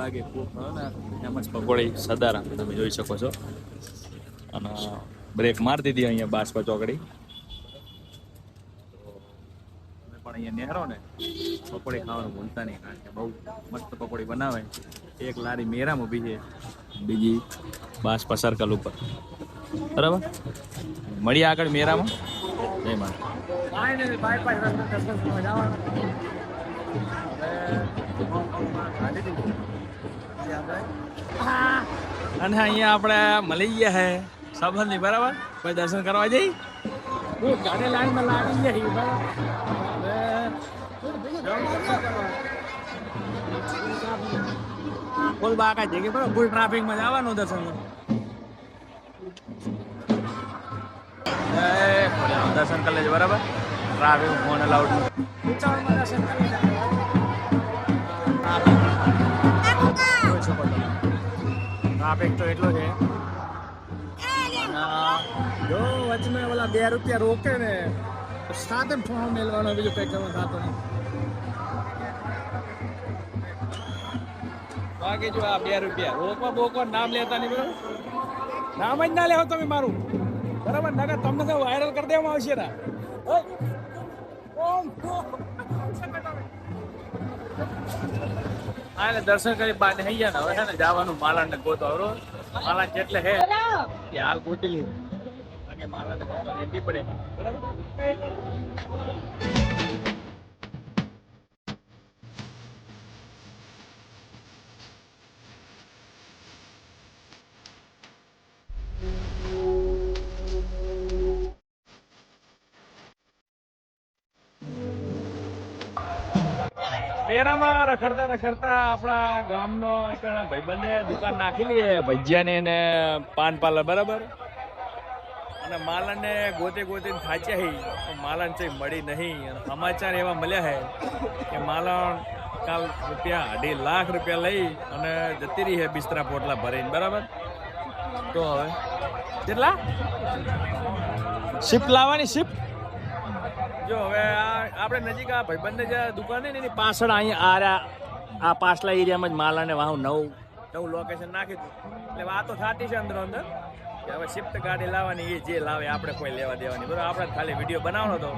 લાગે એમ જ પકોડી સદારા તમે જોઈ શકો છો. અને બ્રેક મારી દીધી અહીંયા બાસપા ચોકડી. પણ અહીંયા નેહરો પકોડી ખાવાનું ભૂલતા નહીં બહુ મસ્ત પકોડી બનાવે. એક લારી મેરામાં ઊભી છે, બીજી બાસપા સર્કલ ઉપર. બરાબર? મળીએ આગળ મેરામાં. જય માતા અને અહીંયા આપણે મળી ગયા હે સંબંધી બરાબર? કોઈ દર્શન કરવા જઈ? ગાડી લાઈનમાં લાગી બરાબર ફૂલ બાકા છે કે બરાબર ફૂલ ટ્રાફિકમાં જવાનું દર્શન કરવા. દર્શન કરી લેજો, બરાબર? ટ્રાફિક ફોન અલાઉડ દર્શન કરી ટ્રાફિક તો એટલો છે. જો વચમાં ઓલા બે રૂપિયા રોકે ને તો સાધન ફોન મેળવાનો બીજું કઈ કરવાનું થતું નહીં. બાકી જો આ બે રૂપિયા. રોકવા બોકવા નામ લેતા નહીં બરાબર? નામ જ ના લેવો તમે મારું. બરાબર? નગર તમને તો વાયરલ કરી દેવામાં આવશે ને. ઓય! ઓમ! હા એટલે દર્શન કરી બહાર થઈ ગયા ને હવે છે ને જવાનું માલા ને ગોતો બરોબર માલા જેટલે હે કે હાલ ગોતી લીધું બાકી માલાડ ને ગોતો પડે. બરાબર મેરામાં રખડતા રખડતા આપણા ગામનો એક ભાઈબંધે દુકાન નાખેલી છે ભજીયાની ને પાન પાર્લર, બરાબર? અને માલણને ગોતે ગોતે થાચ્યા હી. માલણ છે મળી નહીં. અને સમાચાર એવા મળ્યા હે કે માલણ કાલ રૂપિયા અઢી લાખ રૂપિયા લઈ અને જતી રહી છે બિસ્તરા પોટલા ભરીને, બરાબર? તો હવે? કેટલા? શિપ લાવવાની શિપ? જો, હવે આ આપણે નજીક આ ભાઈબંધને જે દુકાન ને, એની પાછળ અહીંયા આર્યા આ પાછલા એરિયામાં જ માલાને વાહ નવું નવું લોકેશન નાખી દીધું એટલે વાત થતી છે અંદર અંદર. કે હવે શિફ્ટ ગાડી લાવવાની, એ જે લાવે આપણે કોઈ લેવા દેવાની. બરાબર, આપણે ખાલી વીડિયો બનાવવાનો હતો.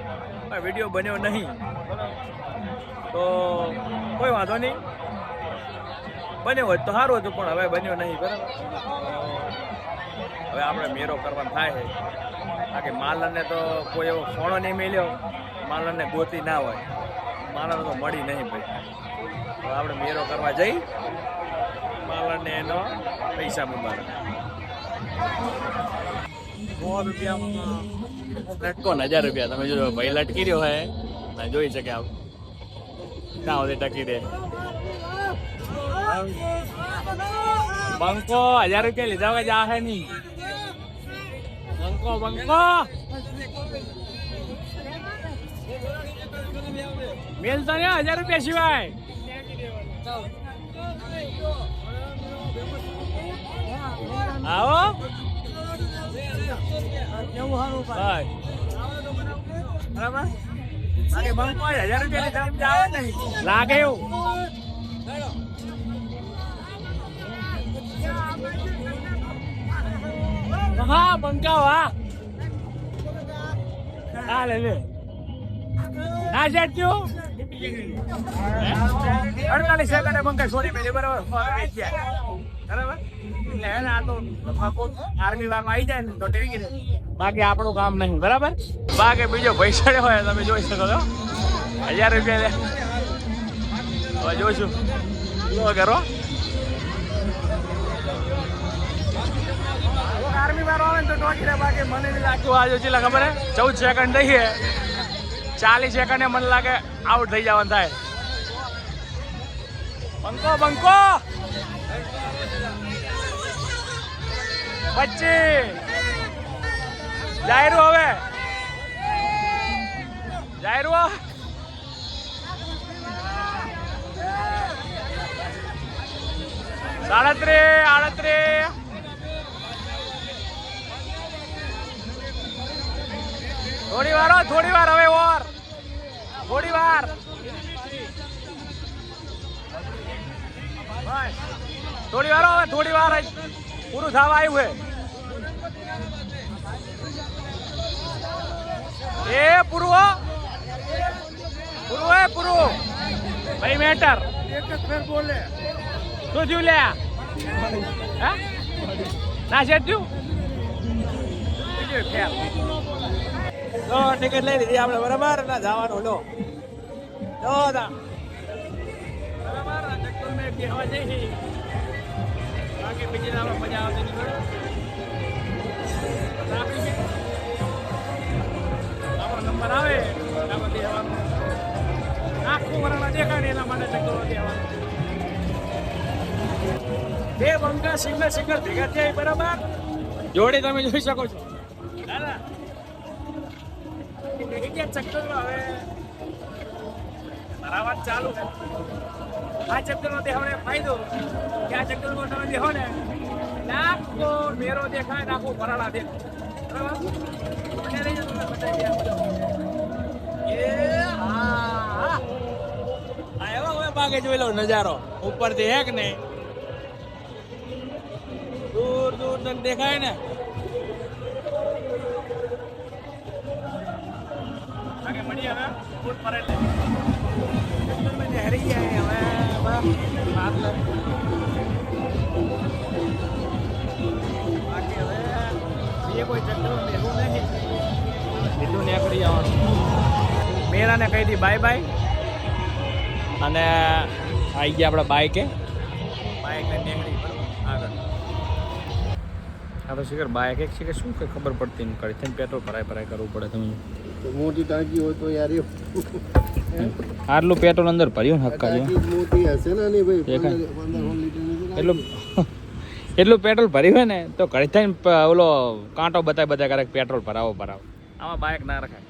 પણ વીડિયો બન્યો નહીં. તો કોઈ વાંધો નહીં. બન્યો હોય તો સારું હતું, પણ હવે બન્યો નહીં, બરાબર? હવે આપણે મેરો કરવાનો થાય છે. બાકી માલણને તો કોઈ એવો ફોણો નહીં મેલ્યો. માલણને ગોતી ના હોય. માલણ તો મળી નહીં ભાઈ. હવે આપણે મેરો કરવા જઈ. માલણને એનો પૈસા મુબારક. લટકો હજાર રૂપિયા. તમે જો ભાઈ લટકી રહ્યો હે જોઈ શકે આપ ના હોય ટકી દે. બંકો હજાર રૂપિયા લીધા વગર જા હે નહીં. બંકો બંકો મેલતા ને હજાર રૂપિયા સિવાય. આવો. ભાઈ. બરાબર? બાકી બંકો હજાર રૂપિયા વગર નહીં. લાગે એવું. હા બંકા વાહ હા, લે લે. ના સેટ થયું અડતાલીસ સેકન્ડે બંકા છોડી મેલી બરાબર બરાબર? એટલે આ તો આર્મી વાળમાં આવી જાય ને, તો ટેવી ગઈ બાકી આપણું કામ નહીં, બરાબર? બાકી બીજો પૈસા હોય, તમે જોઈ શકો છો. હજાર રૂપિયા લે. હવે જોઈશું. કરો? આર્મી વાળો આવે ને તો ટોકી દે બાકી મને નહીં લાગતું આજે ચેલા ખબર ચૌદ સેકન્ડ દઈએ ચાલીસ સેકન્ડે મને લાગે આઉટ થઈ જવાનું થાય. બંકો બંકો! પચીસ! જાહેર હવે. જાયરું સાડત્રીસ, આડત્રીસ. થોડી વાર થોડી વાર, હવે ઓર. થોડી વાર. થોડી વાર હવે થોડી વાર પૂરું થવા આવ્યું છે એ પૂરું હો. પૂરું હે પૂરું. ભાઈ મેટર. એક જ ફેર બોલે શું થયું લે હે? ના છે થયું ફેર તો ટિકિટ લઈ લીધી આપણે. બરાબર? ના જવાનું લો. જો તા બરાબર? ચક્કર મેં બેહવા જઈ બાકી બીજી આપણે મજા આવતી છે. આપણો નંબર આવે. આપણે બેહવાનું આખું વરાણા દેખાડે એના માટે ચક્કર બેહવાનું બે બંકા સિંગલ સિંગલ ભેગા થયા બરાબર? જોડે તમે જોઈ શકો છો. દાદા ગયા ચક્કરમાં હવે મારા ચાલુ આ ચક્કરનો દેખાડે ફાયદો કે આ તમે દેખો ને નાખો મેરો દેખાય નાખો પરાળા દેખાય. ને ભાગે જોઈ લો નજારો. ઉપરથી હે કે નહીં? દૂર દૂર તક દેખાય ને? આગે મળી હવે પરે બાકી હવે એ કોઈ ચક્કર બેહવું નહીં. સીધું નીકળી જવાનું. મેરાને કહી દી બાય બાય અને આવી ગયા આપણા બાઈકે બાઈકને નીકળી આગળ. હા તો શિખર બાઈક એક છે કે શું કંઈ ખબર પડતી નહીં કરી પેટ્રોલ ભરાય ભરાય કરવું પડે તમે મોટી ટાંકી હોય તો યાર એ આટલું પેટ્રોલ અંદર ભર્યું ને હક્કા જેવું મોટી હશે ને નહીં ભાઈ? એટલું એટલું પેટ્રોલ ભર્યું હોય ને તો ઘડી થઈને ઓલો કાંટો બતાય બતાય કરે પેટ્રોલ ભરાવો ભરાવો. આમાં બાઇક ના રખાય.